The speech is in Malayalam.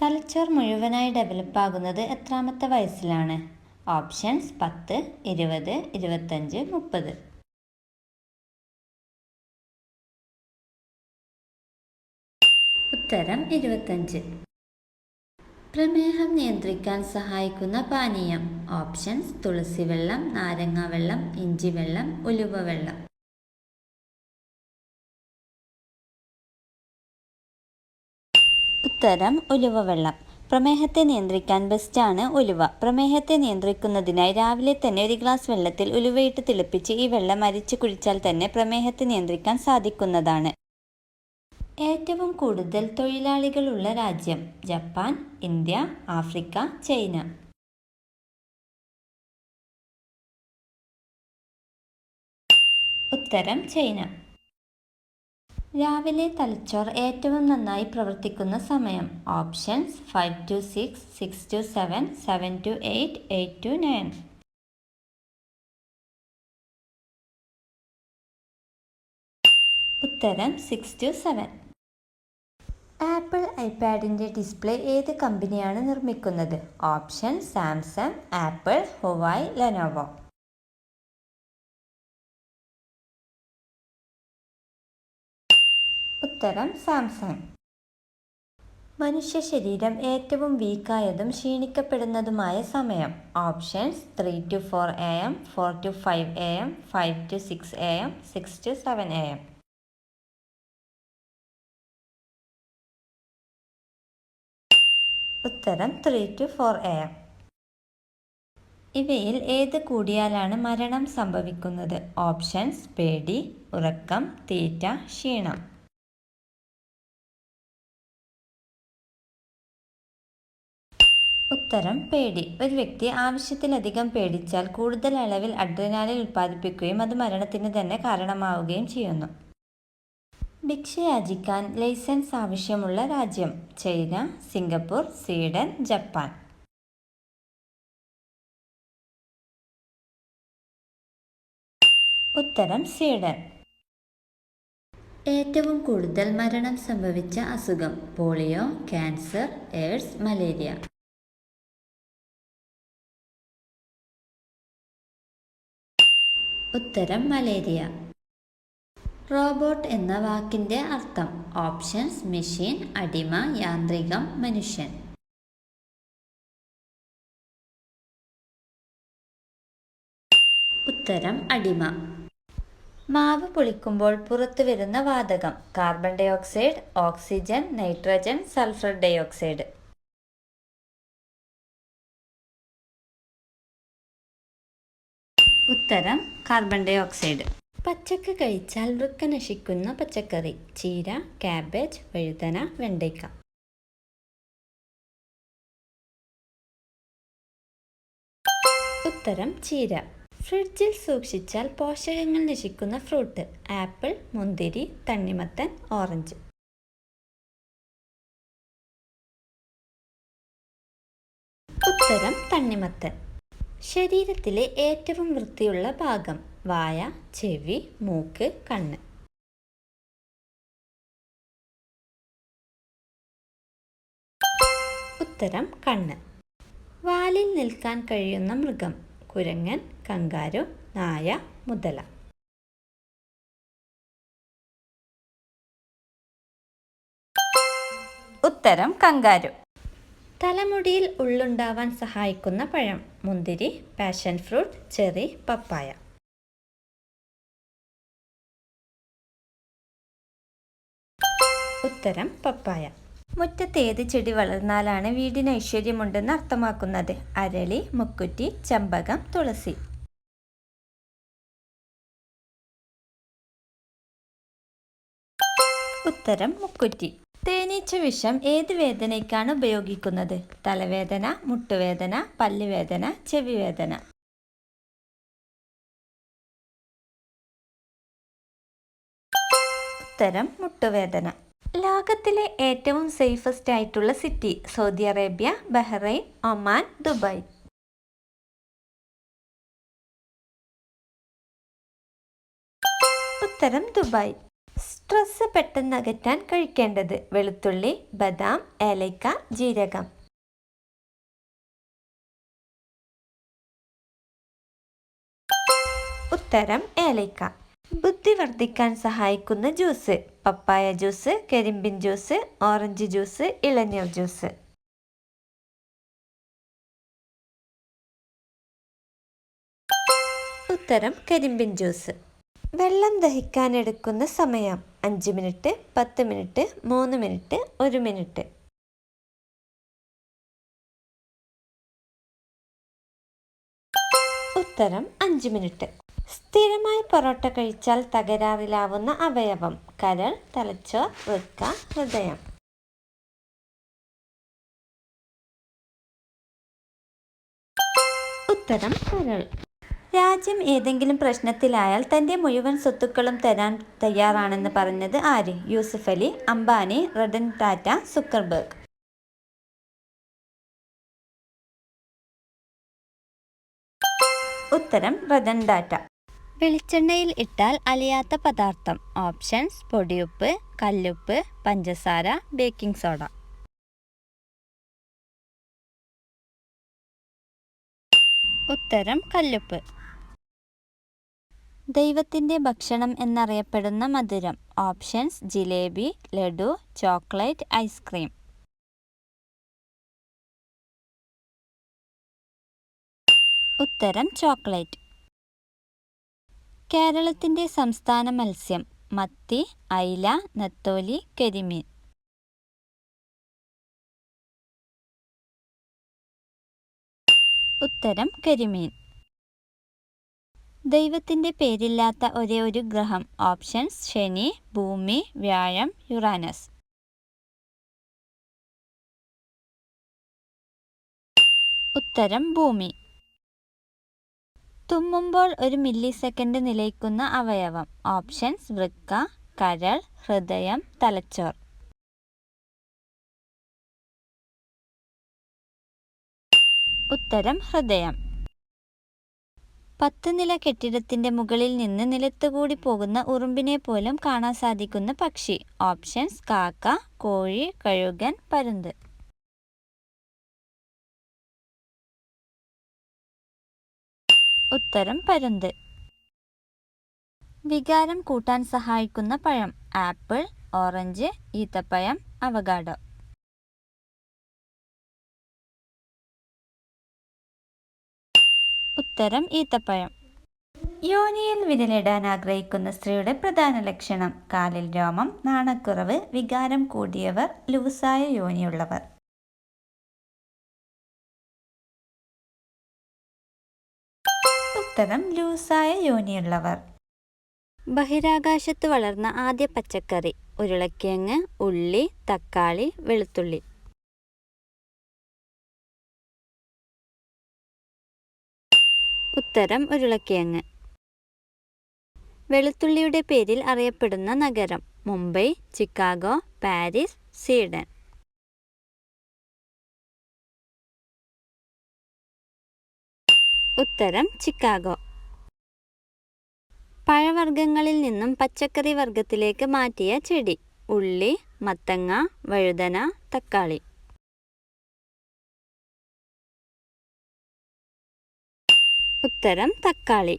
തലച്ചോർ മുഴുവനായി ഡെവലപ്പ് ആകുന്നത് എത്രാമത്തെ വയസ്സിലാണ്? ഓപ്ഷൻസ് പത്ത് ഇരുപത് ഇരുപത്തഞ്ച് മുപ്പത്. ഉത്തരം ഇരുപത്തഞ്ച്. പ്രമേഹം നിയന്ത്രിക്കാൻ സഹായിക്കുന്ന പാനീയം. ഓപ്ഷൻസ് തുളസി വെള്ളം നാരങ്ങാവെള്ളം ഇഞ്ചി വെള്ളം ഉലുവ വെള്ളം ഉത്തരം ഉലുവ വെള്ളം. പ്രമേഹത്തെ നിയന്ത്രിക്കാൻ ബെസ്റ്റാണ് ഉലുവ. പ്രമേഹത്തെ നിയന്ത്രിക്കുന്നതിനായി രാവിലെ തന്നെ ഒരു ഗ്ലാസ് വെള്ളത്തിൽ ഉലുവയിട്ട് തിളപ്പിച്ച് ഈ വെള്ളം അരിച്ച് കുഴിച്ചാൽ തന്നെ പ്രമേഹത്തെ നിയന്ത്രിക്കാൻ സാധിക്കുന്നതാണ്. ഏറ്റവും കൂടുതൽ തൊഴിലാളികളുള്ള രാജ്യം ജപ്പാൻ ഇന്ത്യ ആഫ്രിക്ക ചൈന. ഉത്തരം ചൈന. രാവിലെ തലച്ചോർ ഏറ്റവും നന്നായി പ്രവർത്തിക്കുന്ന സമയം. Options five to six six to seven seven to eight eight to nine ഉത്തരം സിക്സ് ടു സെവൻ ആപ്പിൾ ഐപാഡിന്റെ ഡിസ്പ്ലേ ഏത് കമ്പനിയാണ് നിർമ്മിക്കുന്നത്? Option Samsung Apple Huawei Lenovo ഉത്തരം സാംസങ്. മനുഷ്യ ശരീരം ഏറ്റവും വീക്കായതും ക്ഷീണിക്കപ്പെടുന്നതുമായ സമയം. Options three to four A M four to five A M five to six A M six to seven A M ഉത്തരം three to four A M ഇവയിൽ ഏത് കൂടിയാലാണ് മരണം സംഭവിക്കുന്നത്? ഓപ്ഷൻസ് പേടി ഉറക്കം തീറ്റ ക്ഷീണം. ഉത്തരം പേടി. ഒരു വ്യക്തി ആവശ്യത്തിലധികം പേടിച്ചാൽ കൂടുതൽ അളവിൽ അഡ്രിനാലിൻ ഉൽപ്പാദിപ്പിക്കുകയും അത് മരണത്തിന് തന്നെ കാരണമാവുകയും ചെയ്യുന്നു. ഭിക്ഷയാചിക്കാൻ ലൈസൻസ് ആവശ്യമുള്ള രാജ്യം. China Singapore Sweden Japan. ഉത്തരം സ്വീഡൻ. ഏറ്റവും കൂടുതൽ മരണം സംഭവിച്ച അസുഖം പോളിയോ ക്യാൻസർ എയ്ഡ്സ് മലേറിയ. ഉത്തരം മലേറിയ. റോബോട്ട് എന്ന വാക്കിന്റെ അർത്ഥം ഓപ്ഷൻസ് മെഷീൻ അടിമ യാന്ത്രികം മനുഷ്യൻ. ഉത്തരം അടിമ. മാവ് പൊളിക്കുമ്പോൾ പുറത്തു വരുന്ന വാതകം carbon dioxide oxygen nitrogen sulphur di ഉത്തരം കാർബൺ ഡൈ ഓക്സൈഡ് പച്ചക്ക കഴിച്ചാൽ വൃക്ക നശിക്കുന്ന പച്ചക്കറി ചീര കാബേജ് വഴുതന വെണ്ടയ്ക്ക. ഉത്തരം ചീര. ഫ്രിഡ്ജിൽ സൂക്ഷിച്ചാൽ പോഷകങ്ങൾ നശിക്കുന്ന ഫ്രൂട്ട് ആപ്പിൾ മുന്തിരി തണ്ണിമത്തൻ ഓറഞ്ച്. ഉത്തരം തണ്ണിമത്തൻ. ശരീരത്തിലെ ഏറ്റവും വൃത്തിയുള്ള ഭാഗം വായ ചെവി മൂക്ക് കണ്ണ്. ഉത്തരം കണ്ണ്. വാലിൽ നിൽക്കാൻ കഴിയുന്ന മൃഗം കുരങ്ങൻ കങ്കാരു നായ മുതല. ഉത്തരം കങ്കാരു. തലമുടിയിൽ ഉള്ളുണ്ടാവാൻ സഹായിക്കുന്ന പഴം മുന്തിരി പാഷൻ ഫ്രൂട്ട് ചെറി പപ്പായ. ഉത്തരം പപ്പായ. മുറ്റത്ത് ഏത് ചെടി വളർന്നാലാണ് വീടിന് ഐശ്വര്യമുണ്ടെന്ന് അർത്ഥമാക്കുന്നത്? അരളി മുക്കുറ്റി ചമ്പകം തുളസി. ഉത്തരം മുക്കുറ്റി. തേനീച്ച വിഷം ഏത് വേദനയ്ക്കാണ് ഉപയോഗിക്കുന്നത്? തലവേദന മുട്ടുവേദന പല്ലുവേദന ചെവിവേദന. ഉത്തരം മുട്ടുവേദന. ലോകത്തിലെ ഏറ്റവും സേഫസ്റ്റ് ആയിട്ടുള്ള city Saudi Arabia Bahrain Oman Dubai. ഉത്തരം ദുബായ്. സ്ട്രെസ് പെട്ടെന്ന് അകറ്റാൻ കഴിക്കേണ്ടത് വെളുത്തുള്ളി ബദാം ഏലയ്ക്ക ജീരകം. ഉത്തരം ഏലയ്ക്ക ബുദ്ധി വർദ്ധിക്കാൻ സഹായിക്കുന്ന ജ്യൂസ്. പപ്പായ ജ്യൂസ് കരിമ്പിൻ ജ്യൂസ് ഓറഞ്ച് ജ്യൂസ് ഇളനീർ ജ്യൂസ്. ഉത്തരം കരിമ്പിൻ ജ്യൂസ്. വെള്ളം ദഹിക്കാൻ എടുക്കുന്ന സമയം അഞ്ച് മിനിറ്റ് പത്ത് മിനിറ്റ് മൂന്ന് മിനിറ്റ് ഒരു മിനിറ്റ്. ഉത്തരം അഞ്ച് മിനിറ്റ്. സ്ഥിരമായി പൊറോട്ട കഴിച്ചാൽ തകരാറിലാവുന്ന അവയവം കരൾ തലച്ചോർ വൃക്ക ഹൃദയം. ഉത്തരം കരൾ. രാജ്യം ഏതെങ്കിലും പ്രശ്നത്തിലായാൽ തന്റെ മുഴുവൻ സ്വത്തുക്കളും തരാൻ തയ്യാറാണെന്ന് പറഞ്ഞത് ആര്? യൂസഫ് അലി അംബാനി റഡൻ ടാറ്റ സുക്കർബർഗ്. ഉത്തരം റഡൻ ടാറ്റ. വെളിച്ചെണ്ണയിൽ ഇട്ടാൽ അലിയാത്ത പദാർത്ഥം. ഓപ്ഷൻസ് പൊടിയുപ്പ് കല്ലുപ്പ് പഞ്ചസാര ബേക്കിംഗ് സോഡ. ഉത്തരം കല്ലുപ്പ്. ദൈവത്തിന്റെ ഭക്ഷണം എന്നറിയപ്പെടുന്ന മധുരം. Options jalebi laddu chocolate ice cream. ഉത്തരം ചോക്ലേറ്റ്. കേരളത്തിന്റെ സംസ്ഥാന മത്സ്യം. മത്തി ഐല നത്തോലി കരിമീൻ. ഉത്തരം കരിമീൻ. ദൈവത്തിന്റെ പേരില്ലാത്ത ഒരേ ഒരു ഗ്രഹം. ഓപ്ഷൻസ് ശനി ഭൂമി വ്യാഴം യുറാനസ്. ഉത്തരം ഭൂമി. തുമ്മുമ്പോൾ ഒരു മില്ലി സെക്കൻഡ് നിലയ്ക്കുന്ന അവയവം. ഓപ്ഷൻസ് വൃക്ക കരൾ ഹൃദയം തലച്ചോർ. ഉത്തരം ഹൃദയം. പത്ത് നില കെട്ടിടത്തിന്റെ മുകളിൽ നിന്ന് നിലത്തുകൂടി പോകുന്ന ഉറുമ്പിനെ പോലും കാണാൻ സാധിക്കുന്ന പക്ഷി. ഓപ്ഷൻസ് കാക്ക കോഴി കഴുകൻ പരുന്ത്. ഉത്തരം പരുന്ത്. വികാരം കൂട്ടാൻ സഹായിക്കുന്ന പഴം ആപ്പിൾ ഓറഞ്ച് ഈത്തപ്പഴം അവഗാഡോ. ഉത്തരം ഈത്തപ്പഴം. യോനിയിൽ വിരലിടാൻ ആഗ്രഹിക്കുന്ന സ്ത്രീയുടെ പ്രധാന ലക്ഷണം കാലിൽ രോമം നാണക്കുറവ് വികാരം കൂടിയവർ ലൂസായ യോനിയുള്ളവർ. ഉത്തരം ലൂസായ യോനിയുള്ളവർ. ബഹിരാകാശത്ത് വളർന്ന ആദ്യ പച്ചക്കറി ഉരുളക്കിഴങ്ങ് ഉള്ളി തക്കാളി വെളുത്തുള്ളി. ഉത്തരം ഉരുളക്കിഴങ്ങ്. വെളുത്തുള്ളിയുടെ പേരിൽ അറിയപ്പെടുന്ന നഗരം മുംബൈ ചിക്കാഗോ പാരീസ് സ്വീഡൻ. ഉത്തരം ചിക്കാഗോ. പഴവർഗങ്ങളിൽ നിന്നും പച്ചക്കറി വർഗത്തിലേക്ക് മാറ്റിയ ചെടി ഉള്ളി മത്തങ്ങ വഴുതന തക്കാളി. ഉത്തരം തക്കാളി